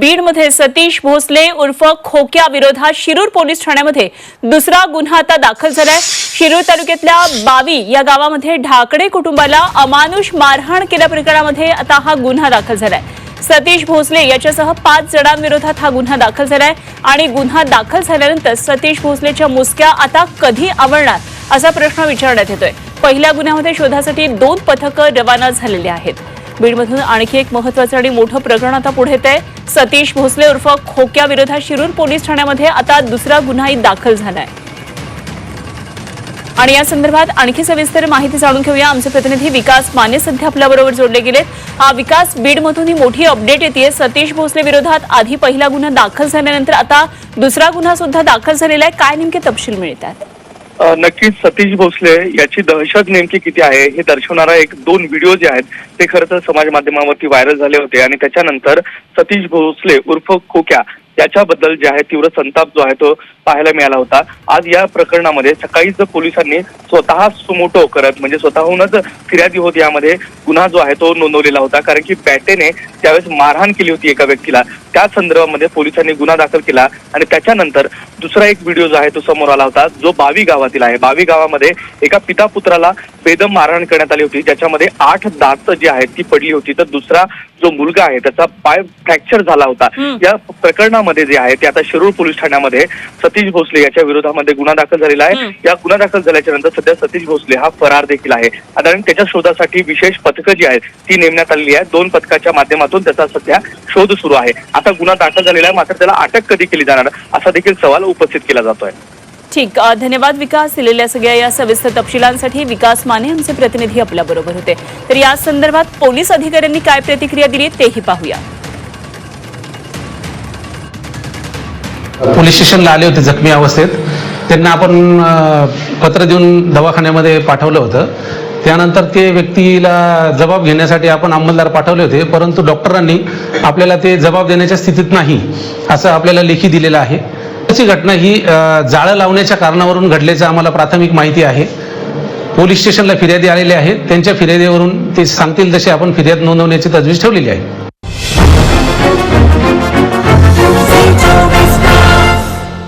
बीडमध्ये सतीश भोसले उर्फ खोक्या विरोधात शिरूर पोलीस ठाण्यामध्ये दुसरा गुन्हा आता दाखल झालाय. शिरूर तालुक्यातल्या बावी या गावामध्ये ढाकणे कुटुंबाला अमानुष मारहाण केल्या प्रकरणामध्ये आता हा गुन्हा दाखल झालाय. सतीश भोसले याच्यासह पाच जणांविरोधात हा गुन्हा दाखल झालाय आणि गुन्हा दाखल झाल्यानंतर सतीश भोसलेच्या मुसक्या आता कधी आवडणार असा प्रश्न विचारण्यात येतोय. पहिल्या गुन्ह्यामध्ये शोधासाठी दोन पथकं रवाना झालेली आहेत. बीडमधून आणखी एक महत्वाचं आणि मोठं प्रकरण आता पुढे येत आहे सतीश भोसले उर्फ खोक्या विरोधात शिरूर पोलीस ठाण्यामध्ये आता दुसरा गुन्हाही दाखल झालाय. आणि या संदर्भात आणखी सविस्तर माहिती जाणून घेऊया. आमचे प्रतिनिधी विकास माने सध्या आपल्याबरोबर जोडले गेलेत. हा विकास बीडमधून ही मोठी अपडेट येते सतीश भोसले विरोधात आधी पहिला गुन्हा दाखल झाल्यानंतर आता दुसरा गुन्हा सुद्धा दाखल झालेला आहे. काय नेमके तपशील मिळतात? नक्कीच सतीश भोसले याची दहशत नेमकी किती आहे हे दर्शवणारा एक दोन व्हिडिओ जे आहेत ते खरं तर समाज माध्यमावरती व्हायरल झाले होते आणि त्याच्यानंतर सतीश भोसले उर्फ खोक्या याच्याबद्दल जे आहे तीव्र संताप जो आहे तो पाहायला मिळाला होता. आज या प्रकरणामध्ये सकाळीच पोलिसांनी स्वतः सुमोटो करत म्हणजे स्वतःहूनच फिर्यादी होत यामध्ये गुन्हा जो आहे तो नोंदवलेला होता. कारण की बॅटेने त्यावेळेस मारहाण केली होती एका व्यक्तीला. त्या संदर्भामध्ये पोलिसांनी गुन्हा दाखल केला आणि त्याच्यानंतर दुसरा एक व्हिडिओ जो आहे तो समोर आला होता. जो बावी गावातील आहे. बावी गावामध्ये एका पिता पुत्राला बेदम मारहाण करण्यात आली होती. ज्याच्यामध्ये आठ दात जी आहेत ती पडली होती. तर दुसरा जो मुलगा आहे त्याचा पाय फ्रॅक्चर झाला होता. या प्रकरणामध्ये जे आहे ते आता शिरूर पोलीस ठाण्यामध्ये सतीश भोसले याच्या विरोधामध्ये गुन्हा दाखल झालेला आहे. या गुन्हा दाखल झाल्याच्यानंतर सध्या सतीश भोसले हा फरार देखील आहे. आणि त्याच्या शोधासाठी विशेष पथकं जी आहेत ती नेमण्यात आलेली आहे दोन पथकाच्या माध्यमातून त्याचा सध्या शोध सुरू आहे. आता गुन्हा दाखल झालेला आहे मात्र त्याला अटक कधी केली जाणार असा देखील सवाल उपस्थित केला जातोय. ठीक धन्यवाद विकास दिलेल्या सगळ्या या सविस्तर तपशिलांसाठी. विकास माने आमचे प्रतिनिधी आपल्या बरोबर होते. तर या संदर्भात पोलीस अधिकाऱ्यांनी काय प्रतिक्रिया दिली तेही पाहूया. पोलीस स्टेशनला आले होते जखमी अवस्थेत. त्यांना आपण पत्र देऊन दवाखान्यामध्ये पाठवलं होतं. त्यानंतर ते व्यक्तीला जबाब घेण्यासाठी आपण अंमलदार पाठवले होते परंतु डॉक्टरांनी आपल्याला ते जबाब देण्याच्या स्थितीत नाही असं आपल्याला लेखी दिलेलं आहे. अशी घटना ही जाळं लावण्याच्या कारणावरून घडल्याचं आम्हाला प्राथमिक माहिती आहे. पोलीस स्टेशनला फिर्यादी आलेले आहेत त्यांच्या फिर्यादीवरून ते सांगतील तशी आपण फिर्याद नोंदवण्याची तजवीज ठेवलेली आहे.